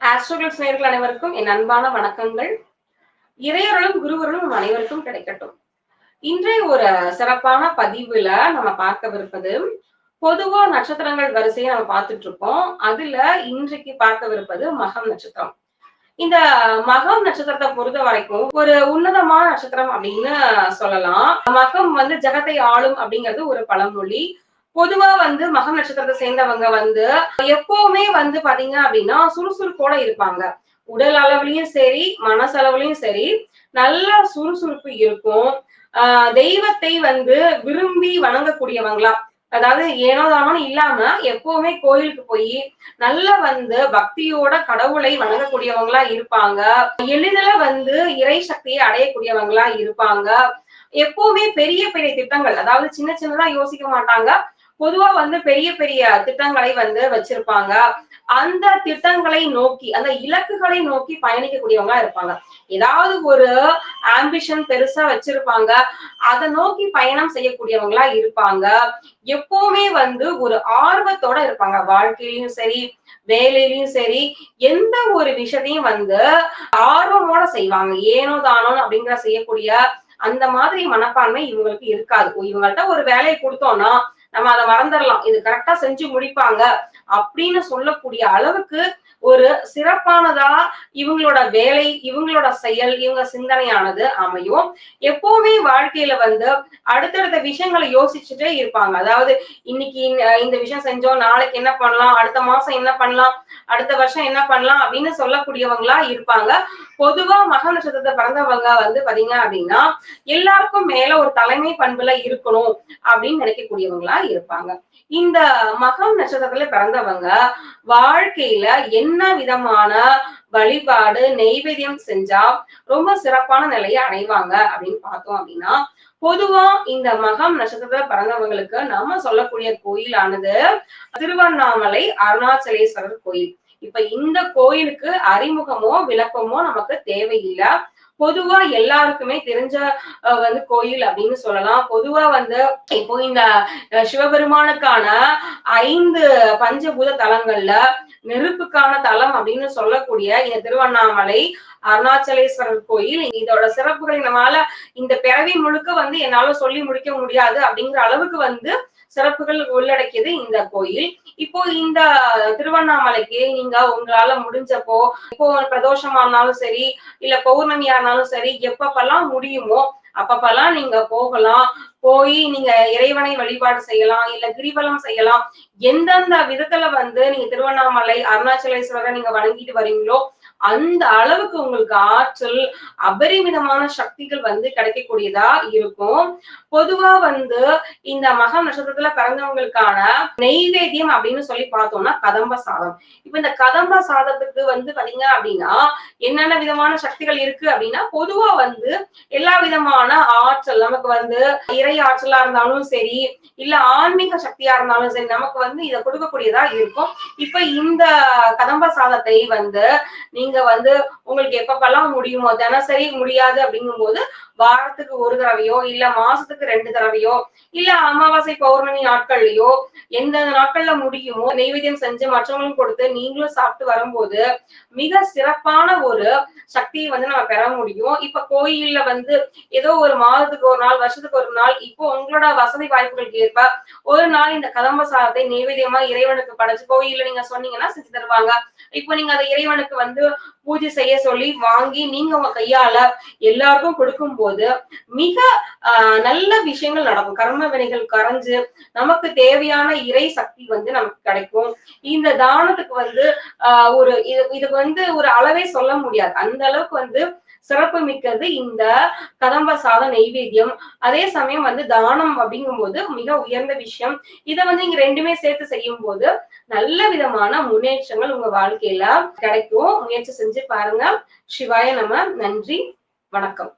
ஆஸ்ட்ரோகிளிப்ஸ் நேர்கள் அனைவருக்கும் என் அன்பான வணக்கங்கள். இறையருளும் குருவருளும் நம் அனைவருக்கும் கிடைக்கட்டும். இன்றைய ஒரு சிறப்பான பதிவுல நம்ம பார்க்கவிருப்பது பொதுவா நட்சத்திரங்கள் வரிசையை நம்ம பார்த்துட்டு இருக்கோம் அதுல இன்றைக்கு பார்க்கவிருப்பது மகம் நட்சத்திரம். இந்த மகம் நட்சத்திரத்தை பொறுத்த வரைக்கும் ஒரு உன்னதமான நட்சத்திரம் அப்படின்னு சொல்லலாம். மகம் வந்து ஜெகத்தை ஆளும் அப்படிங்கிறது ஒரு பழமொழி. பொதுவா வந்து மகம் நட்சத்திரத்தை சேர்ந்தவங்க வந்து எப்பவுமே வந்து பாத்தீங்க அப்படின்னா சுறுசுறுப்போட இருப்பாங்க. உடல் அளவுலயும் சரி மனசளவுலயும் சரி நல்ல சுறுசுறுப்பு இருக்கும். ஆஹ் தெய்வத்தை வந்து விரும்பி வணங்கக்கூடியவங்களா அதாவது ஏனோ இல்லாம எப்பவுமே கோயிலுக்கு போய் நல்லா வந்து பக்தியோட கடவுளை வணங்கக்கூடியவங்களா இருப்பாங்க. எளிதில வந்து இறை சக்தியை அடையக்கூடியவங்களா இருப்பாங்க. எப்பவுமே பெரிய பெரிய திட்டங்கள் அதாவது சின்ன சின்னதா யோசிக்க மாட்டாங்க. பொதுவா வந்து பெரிய பெரிய திட்டங்களை வந்து வச்சிருப்பாங்க. அந்த திட்டங்களை நோக்கி அந்த இலக்குகளை நோக்கி பயணிக்கக்கூடியவங்களா இருப்பாங்க. ஏதாவது ஒரு ஆம்பிஷன் பெருசா வச்சிருப்பாங்க. அதை நோக்கி பயணம் செய்யக்கூடியவங்களா இருப்பாங்க. எப்பவுமே வந்து ஒரு ஆர்வத்தோட இருப்பாங்க. வாழ்க்கையிலயும் சரி வேலையிலயும் சரி எந்த ஒரு விஷயத்தையும் வந்து ஆர்வமோட செய்வாங்க. ஏனோ தானோ அப்படிங்கிற செய்யக்கூடிய அந்த மாதிரி மனப்பான்மை இவங்களுக்கு இருக்காது. இவங்கள்ட்ட ஒரு வேலையை கொடுத்தோம்னா நம்ம அதை மறந்துடலாம். இது கரெக்டா செஞ்சு முடிப்பாங்க. அப்படின்னு சொல்லக்கூடிய அளவுக்கு ஒரு சிறப்பானதா இவங்களோட வேலை இவங்களோட செயல் இவங்க சிந்தனையானது அமையும். எப்பவுமே வாழ்க்கையில வந்து அடுத்தடுத்த விஷயங்களை யோசிச்சுட்டே இருப்பாங்க. அதாவது இன்னைக்கு இந்த விஷயம் செஞ்சோம் நாளைக்கு என்ன பண்ணலாம் அடுத்த மாசம் என்ன பண்ணலாம் அடுத்த வருஷம் என்ன பண்ணலாம் அப்படின்னு சொல்லக்கூடியவங்களா இருப்பாங்க. பொதுவா மக நட்சத்திரத்தை பிறந்தவங்க வந்து பாத்தீங்க அப்படின்னா எல்லாருக்கும் மேல ஒரு தலைமை பண்புல இருக்கணும் அப்படின்னு நினைக்கக்கூடியவங்களா இருப்பாங்க. இந்த மகம் நட்சத்திரத்துல பிறந்தவங்க வாழ்க்கையில என்ன விதமான வழிபாடு நெய்வேத்தியம் செஞ்சா ரொம்ப சிறப்பான நிலையை அடைவாங்க அப்படின்னு பார்த்தோம் அப்படின்னா பொதுவா இந்த மகம் நட்சத்திரத்துல பிறந்தவங்களுக்கு நம்ம சொல்லக்கூடிய கோயிலானது திருவண்ணாமலை அருணாச்சலேஸ்வரர் கோயில். இப்ப இந்த கோயிலுக்கு அறிமுகமோ விளக்கமோ நமக்கு தேவையில்லை. பொதுவா எல்லாருக்குமே தெரிஞ்ச வந்து கோயில் அப்படின்னு சொல்லலாம். பொதுவா வந்து இப்போ இந்த சிவபெருமானுக்கான ஐந்து பஞ்சபூத தலங்கள்ல நெருப்புக்கான தலம் அப்படின்னு சொல்லக்கூடிய இந்த திருவண்ணாமலை அருணாச்சலேஸ்வரர் கோயில் இதோட சிறப்புகள் நம்மளால இந்த பிறவி முழுக்க வந்து என்னால சொல்லி முடிக்க முடியாது அப்படிங்கிற அளவுக்கு வந்து சிறப்புகள் உள்ளடக்கியது இந்த கோயில். இப்போ இந்த திருவண்ணாமலைக்கு நீங்க உங்களால முடிஞ்சப்போ இப்போ பிரதோஷமா இருந்தாலும் சரி இல்ல பௌர்ணமியா இருந்தாலும் சரி எப்பப்பெல்லாம் முடியுமோ அப்பப்பெல்லாம் நீங்க போகலாம். போய் நீங்க இறைவனை வழிபாடு செய்யலாம் இல்ல கிரிவலம் செய்யலாம். எந்தெந்த விதத்துல வந்து நீங்க திருவண்ணாமலை அருணாச்சலேஸ்வரரை நீங்க வணங்கிட்டு வரீங்களோ அந்த அளவுக்கு உங்களுக்கு ஆற்றல் அபரிமிதமான சக்திகள் வந்து கிடைக்கக்கூடியதா இருக்கும். பொதுவா வந்து இந்த மக நட்சத்திரத்துல பிறந்தவங்களுக்கான நெய்வேத்தியம் அப்படின்னு சொல்லி பார்த்தோம்னா கதம்ப சாதம். இப்ப இந்த கதம்ப சாதத்துக்கு வந்து பாத்தீங்க அப்படின்னா என்னென்ன விதமான சக்திகள் இருக்கு அப்படின்னா பொதுவா வந்து எல்லா விதமான ஆற்றல் நமக்கு வந்து இறை ஆற்றலா இருந்தாலும் சரி இல்ல ஆன்மீக சக்தியா இருந்தாலும் சரி நமக்கு வந்து இதை கொடுக்கக்கூடியதா இருக்கும். இப்ப இந்த கதம்ப சாதத்தை வந்து நீங்க வந்து உங்களுக்கு எப்பப்பெல்லாம் முடியுமோ தினசரி முடியாது அப்படிங்கும் போது வாரத்துக்கு ஒரு தடவையோ இல்ல மாசத்துக்கு ரெண்டு தடவையோ இல்ல அமாவாசை பௌர்ணமி நாட்கள்லயோ எந்த நாட்கள்ல முடியுமோ நெய்வேத்தியம் செஞ்சு மற்றவங்களும் கொடுத்து நீங்களும் சாப்பிட்டு வரும்போது மிக சிறப்பான ஒரு சக்தியை வந்து நம்ம பெற முடியும். இப்ப கோயில்ல வந்து ஏதோ ஒரு மாதத்துக்கு ஒரு நாள் வருஷத்துக்கு ஒரு நாள் இப்போ உங்களோட வசதி வாய்ப்புகளுக்கு ஏற்ப ஒரு நாள் இந்த கதம்ப சாதத்தை நெய்வேத்தியமா இறைவனுக்கு படைச்சு கோயில்ல நீங்க சொன்னீங்கன்னா செஞ்சு தருவாங்க. இப்போ நீங்க அதை இறைவனுக்கு வந்து பூஜை செய்ய சொல்லி வாங்கி நீங்க உங்க கையால எல்லாருக்கும் கொடுக்கும் போது மிக நல்ல விஷயங்கள் நடக்கும். கர்ம வினைகள் கரைஞ்சு நமக்கு தேவையான இறை சக்தி வந்து நமக்கு கிடைக்கும். இந்த தானத்துக்கு வந்து ஆஹ் ஒரு இது இது வந்து ஒரு அளவே சொல்ல முடியாது. அந்த அளவுக்கு வந்து சிறப்பு மிக்கது இந்த கதம்ப சாத நெய்வேத்தியம். அதே சமயம் வந்து தானம் அப்படிங்கும் போது மிக உயர்ந்த விஷயம். இதை வந்து இங்க ரெண்டுமே சேர்த்து செய்யும் போது நல்ல விதமான முன்னேற்றங்கள் உங்க வாழ்க்கையில கிடைக்கும். முயற்சி செஞ்சு பாருங்க. சிவாய நம்ம நன்றி. வணக்கம்.